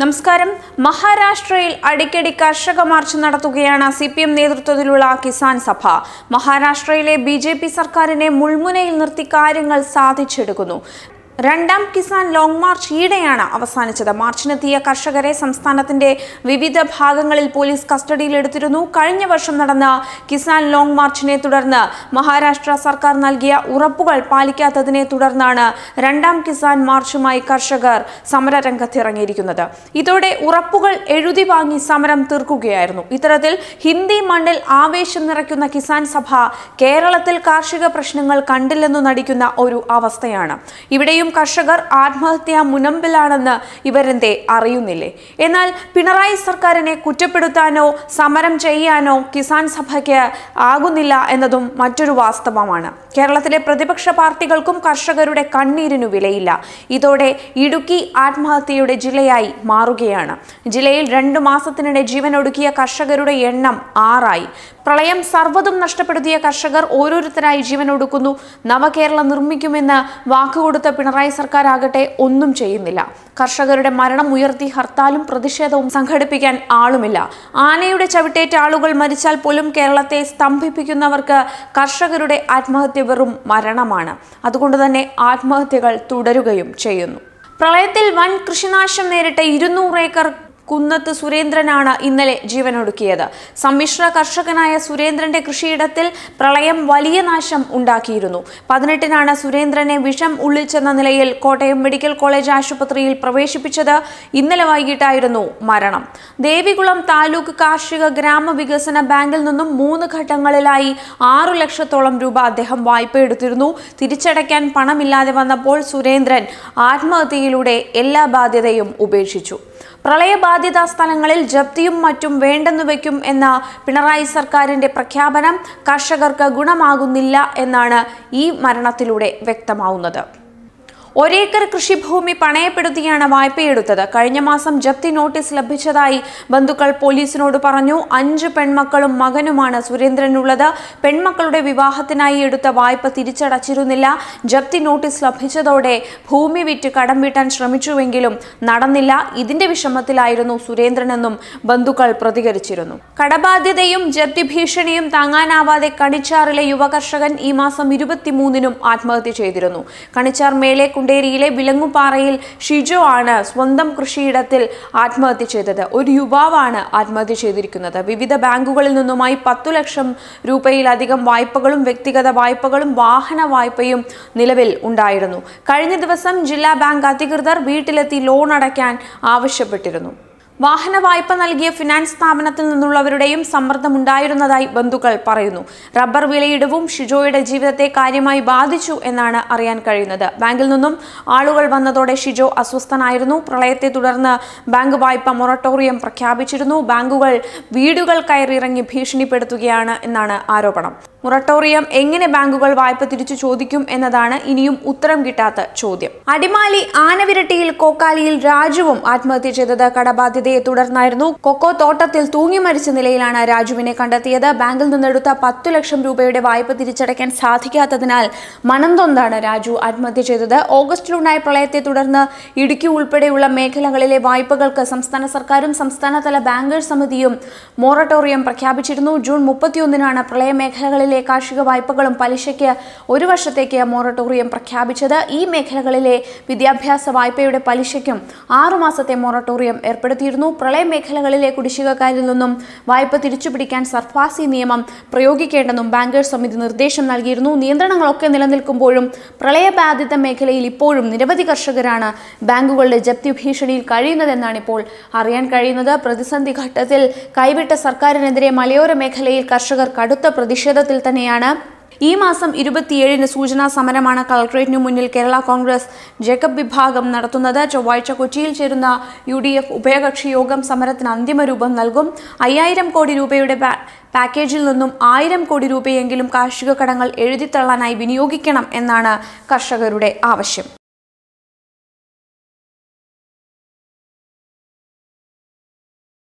നമസ്കാരം. മഹാരാഷ്ട്രയിൽ അടിക്കടി കർഷക മാർച്ച് നടത്തുകയാണ് സി പി എം നേതൃത്വത്തിലുള്ള കിസാൻ സഭ. മഹാരാഷ്ട്രയിലെ ബി ജെ പി സർക്കാരിനെ മുൾമുനയിൽ നിർത്തി കാര്യങ്ങൾ സാധിച്ചെടുക്കുന്നു. രണ്ടാം കിസാൻ ലോങ് മാർച്ച് ഈടെയാണ് അവസാനിച്ചത്. മാർച്ചിനെത്തിയ കർഷകരെ സംസ്ഥാനത്തിന്റെ വിവിധ ഭാഗങ്ങളിൽ പോലീസ് കസ്റ്റഡിയിലെടുത്തിരുന്നു കഴിഞ്ഞ വർഷം നടന്ന കിസാൻ ലോങ് മാർച്ചിനെ തുടർന്ന് മഹാരാഷ്ട്ര സർക്കാർ നൽകിയ ഉറപ്പുകൾ പാലിക്കാത്തതിനെ തുടർന്നാണ് രണ്ടാം കിസാൻ മാർച്ചുമായി കർഷകർ സമരരംഗത്തിറങ്ങിയിരിക്കുന്നത്. ഇതോടെ ഉറപ്പുകൾ എഴുതി വാങ്ങി സമരം തീർക്കുകയായിരുന്നു. ഇത്തരത്തിൽ ഹിന്ദി മണ്ണിൽ ആവേശം നിറയ്ക്കുന്ന കിസാൻ സഭ കേരളത്തിൽ കാർഷിക പ്രശ്നങ്ങൾ കണ്ടില്ലെന്നു നടിക്കുന്ന ഒരു അവസ്ഥയാണ്. ഇവിടെയും കർഷകർ ആത്മഹത്യാ മുനമ്പിലാണെന്ന് ഇവരെന്തേ അറിയുന്നില്ലേ? എന്നാൽ പിണറായി സർക്കാരിനെ കുറ്റപ്പെടുത്താനോ സമരം ചെയ്യാനോ കിസാൻ സഭയ്ക്ക് ആകുന്നില്ല എന്നതും മറ്റൊരു വാസ്തവമാണ്. കേരളത്തിലെ പ്രതിപക്ഷ പാർട്ടികൾക്കും കർഷകരുടെ കണ്ണീരിനു വിലയില്ല. ഇതോടെ ഇടുക്കി ആത്മഹത്യയുടെ ജില്ലയായി മാറുകയാണ്. ജില്ലയിൽ രണ്ടു മാസത്തിനിടെ ജീവനൊടുക്കിയ കർഷകരുടെ എണ്ണം ആറായി. പ്രളയം സർവതും നഷ്ടപ്പെടുത്തിയ കർഷകർ ഓരോരുത്തരായി ജീവനൊടുക്കുന്നു. നവകേരളം നിർമ്മിക്കുമെന്ന് വാക്കുകൊടുത്ത പിണറായി സർക്കാർ ആകട്ടെ ഒന്നും ചെയ്യുന്നില്ല. കർഷകരുടെ മരണം ഉയർത്തി ഹർത്താലും പ്രതിഷേധവും സംഘടിപ്പിക്കാൻ ആളുമില്ല. ആനയുടെ ചവിട്ടേറ്റ ആളുകൾ മരിച്ചാൽ പോലും കേരളത്തെ സ്തംഭിപ്പിക്കുന്നവർക്ക് കർഷകരുടെ ആത്മഹത്യ വെറും മരണമാണ്. അതുകൊണ്ട് തന്നെ ആത്മഹത്യകൾ തുടരുകയും ചെയ്യുന്നു. പ്രളയത്തിൽ വൻ കൃഷിനാശം നേരിട്ട ഇരുന്നൂറ് ഏക്കർ കുന്നത്ത് സുരേന്ദ്രനാണ് ഇന്നലെ ജീവനൊടുക്കിയത്. സമ്മിശ്ര കർഷകനായ സുരേന്ദ്രന്റെ കൃഷിയിടത്തിൽ പ്രളയം വലിയ നാശം ഉണ്ടാക്കിയിരുന്നു. പതിനെട്ടിനാണ് സുരേന്ദ്രനെ വിഷം ഉള്ളിച്ചെന്ന നിലയിൽ കോട്ടയം മെഡിക്കൽ കോളേജ് ആശുപത്രിയിൽ പ്രവേശിപ്പിച്ചത് ഇന്നലെ വൈകിട്ടായിരുന്നു മരണം. ദേവികുളം താലൂക്ക് കാർഷിക ഗ്രാമവികസന ബാങ്കിൽ നിന്നും മൂന്ന് ഘട്ടങ്ങളിലായി ആറു ലക്ഷത്തോളം രൂപ അദ്ദേഹം വായ്പ എടുത്തിരുന്നു. തിരിച്ചടയ്ക്കാൻ പണമില്ലാതെ വന്നപ്പോൾ സുരേന്ദ്രൻ ആത്മഹത്യയിലൂടെ എല്ലാ ബാധ്യതയും ഉപേക്ഷിച്ചു. പ്രളയബാധിത സ്ഥലങ്ങളിൽ ജപ്തിയും മറ്റും വേണ്ടെന്ന് വയ്ക്കും എന്ന പിണറായി സർക്കാരിന്റെ പ്രഖ്യാപനം കർഷകർക്ക് ഗുണമാകുന്നില്ല എന്നാണ് ഈ മരണത്തിലൂടെ വ്യക്തമാവുന്നത്. ഒരേക്കർ കൃഷിഭൂമി പണയപ്പെടുത്തിയാണ് വായ്പയെടുത്തത്. കഴിഞ്ഞ മാസം ജപ്തി നോട്ടീസ് ലഭിച്ചതായി ബന്ധുക്കൾ പോലീസിനോട് പറഞ്ഞു. അഞ്ച് പെൺമക്കളും മകനുമാണ് സുരേന്ദ്രനുള്ളത്. പെൺമക്കളുടെ വിവാഹത്തിനായി എടുത്ത വായ്പ തിരിച്ചടച്ചിരുന്നില്ല. ജപ്തി നോട്ടീസ് ലഭിച്ചതോടെ ഭൂമി വിറ്റ് കടം വീട്ടാൻ ശ്രമിച്ചുവെങ്കിലും നടന്നില്ല. ഇതിന്റെ വിഷമത്തിലായിരുന്നു സുരേന്ദ്രനെന്നും ബന്ധുക്കൾ പ്രതികരിച്ചിരുന്നു. കടബാധ്യതയും ജപ്തി ഭീഷണിയും താങ്ങാനാവാതെ കണിച്ചാറിലെ യുവകർഷകൻ ഈ മാസം ഇരുപത്തിമൂന്നിനും ആത്മഹത്യ ചെയ്തിരുന്നു. കണിച്ചാർ മേലെ കുണ്ടേരിയിലെ വിലങ്ങുപാറയിൽ ഷിജോ ആണ് സ്വന്തം കൃഷിയിടത്തിൽ ആത്മഹത്യ ചെയ്തത്. ഒരു യുവാവാണ് ആത്മഹത്യ ചെയ്തിരിക്കുന്നത്. വിവിധ ബാങ്കുകളിൽ നിന്നുമായി പത്തു ലക്ഷം രൂപയിലധികം വായ്പകളും വ്യക്തിഗത വായ്പകളും വാഹന വായ്പയും നിലവിൽ ഉണ്ടായിരുന്നു. കഴിഞ്ഞ ദിവസം ജില്ലാ ബാങ്ക് അധികൃതർ വീട്ടിലെത്തി ലോൺ അടയ്ക്കാൻ ആവശ്യപ്പെട്ടിരുന്നു. വാഹന വായ്പ നൽകിയ ഫിനാൻസ് സ്ഥാപനത്തിൽ നിന്നുള്ളവരുടെയും സമ്മർദ്ദമുണ്ടായിരുന്നതായി ബന്ധുക്കൾ പറയുന്നു. റബ്ബർ വിലയിടവും ഷിജോയുടെ ജീവിതത്തെ കാര്യമായി ബാധിച്ചു എന്നാണ് അറിയാൻ കഴിയുന്നത്. ബാങ്കിൽ നിന്നും ആളുകൾ വന്നതോടെ ഷിജോ അസ്വസ്ഥനായിരുന്നു. പ്രളയത്തെ തുടർന്ന് ബാങ്ക് വായ്പ മൊറട്ടോറിയം പ്രഖ്യാപിച്ചിരുന്നു. ബാങ്കുകൾ വീടുകൾ കയറിയിറങ്ങി ഭീഷണിപ്പെടുത്തുകയാണ് എന്നാണ് ആരോപണം. മൊറട്ടോറിയം എങ്ങനെ ബാങ്കുകൾ വായ്പ തിരിച്ചു ചോദിക്കും എന്നതാണ് ഇനിയും ഉത്തരം കിട്ടാത്ത ചോദ്യം. അടിമാലി ആനവിരട്ടിയിൽ കോക്കാലിയിൽ രാജുവും ആത്മഹത്യ ചെയ്തത് കടബാധ്യതയെ തുടർന്നായിരുന്നു. കൊക്കോ തോട്ടത്തിൽ തൂങ്ങി മരിച്ച നിലയിലാണ് രാജുവിനെ കണ്ടെത്തിയത്. ബാങ്കിൽ നിന്നെടുത്ത പത്തു ലക്ഷം രൂപയുടെ വായ്പ തിരിച്ചടയ്ക്കാൻ സാധിക്കാത്തതിനാൽ മനംതൊന്താണ് രാജു ആത്മഹത്യ ചെയ്തത്. ഓഗസ്റ്റിലുണ്ടായ പ്രളയത്തെ തുടർന്ന് ഇടുക്കി ഉൾപ്പെടെയുള്ള മേഖലകളിലെ വായ്പകൾക്ക് സംസ്ഥാന സർക്കാരും സംസ്ഥാനതല ബാങ്കേഴ്സ് സമിതിയും മൊറട്ടോറിയം പ്രഖ്യാപിച്ചിരുന്നു. ജൂൺ മുപ്പത്തിയൊന്നിനാണ് പ്രളയ മേഖലകളിലെ കാർഷിക വായ്പകളും പലിശയ്ക്ക് ഒരു വർഷത്തേക്ക് മൊറട്ടോറിയം പ്രഖ്യാപിച്ചത്. ഈ മേഖലകളിലെ വിദ്യാഭ്യാസ വായ്പയുടെ പലിശയ്ക്കും ആറുമാസത്തെ മൊറട്ടോറിയം ഏർപ്പെടുത്തിയിരുന്നു. പ്രളയ മേഖലകളിലെ കുടിശ്ശികക്കാരിൽ നിന്നും വായ്പ തിരിച്ചുപിടിക്കാൻ സർഫാസി നിയമം പ്രയോഗിക്കേണ്ടെന്നും ബാങ്കേഴ്സ് സമിതി നിർദ്ദേശം നൽകിയിരുന്നു. നിയന്ത്രണങ്ങളൊക്കെ നിലനിൽക്കുമ്പോഴും പ്രളയബാധിത മേഖലയിൽ ഇപ്പോഴും നിരവധി കർഷകരാണ് ബാങ്കുകളുടെ ജപ്തി ഭീഷണിയിൽ കഴിയുന്നതെന്നാണ് ഇപ്പോൾ അറിയാൻ കഴിയുന്നത്. പ്രതിസന്ധി ഘട്ടത്തിൽ കൈവിട്ട സർക്കാരിനെതിരെ മലയോര മേഖലയിൽ കർഷകർ കടുത്ത പ്രതിഷേധത്തിൽ തന്നെയാണ് ഈ മാസം ഇരുപത്തിയേഴിന് സൂചനാ സമരമാണ് കളക്ടറേറ്റിനു മുന്നിൽ കേരള കോൺഗ്രസ് ജേക്കബ് വിഭാഗം നടത്തുന്നത്. ചൊവ്വാഴ്ച കൊച്ചിയിൽ ചേരുന്ന യു ഡി എഫ് ഉഭയകക്ഷി യോഗം സമരത്തിന് അന്തിമ രൂപം നൽകും. അയ്യായിരം കോടി രൂപയുടെ പാക്കേജിൽ നിന്നും ആയിരം കോടി രൂപയെങ്കിലും കാർഷിക കടങ്ങൾ എഴുതിത്തള്ളാനായി വിനിയോഗിക്കണം എന്നാണ് കർഷകരുടെ ആവശ്യം.